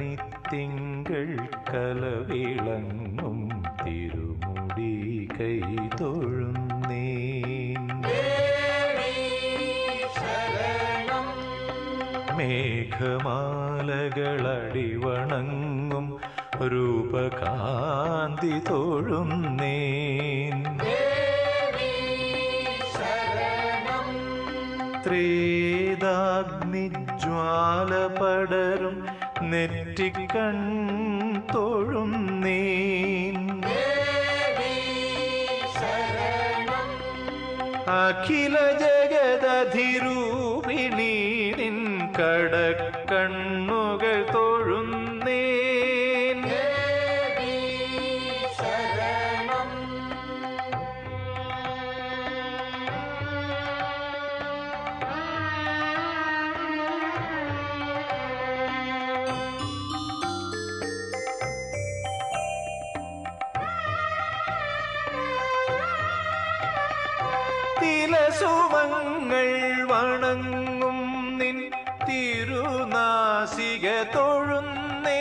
കന്നിത്തിങ്കൾ കലവിളങ്ങും തിരുമുടി കൈ തൊഴുന്നേൻ. മേഘമാലകളടിവണങ്ങും രൂപകാന്തി തൊഴുന്നേൻ. ത്രീതാഗ്നിജ്വാല പടരും നെറ്റിക്കൺ നീ അഖില ജഗദധിരൂപിണി നിൻ കടക്കണ്ണുകൾ തൊഴുന്നേൻ സുമങ്ങൾ വണങ്ങും നിൻ തിരുനാസിക തൊഴുന്നേ.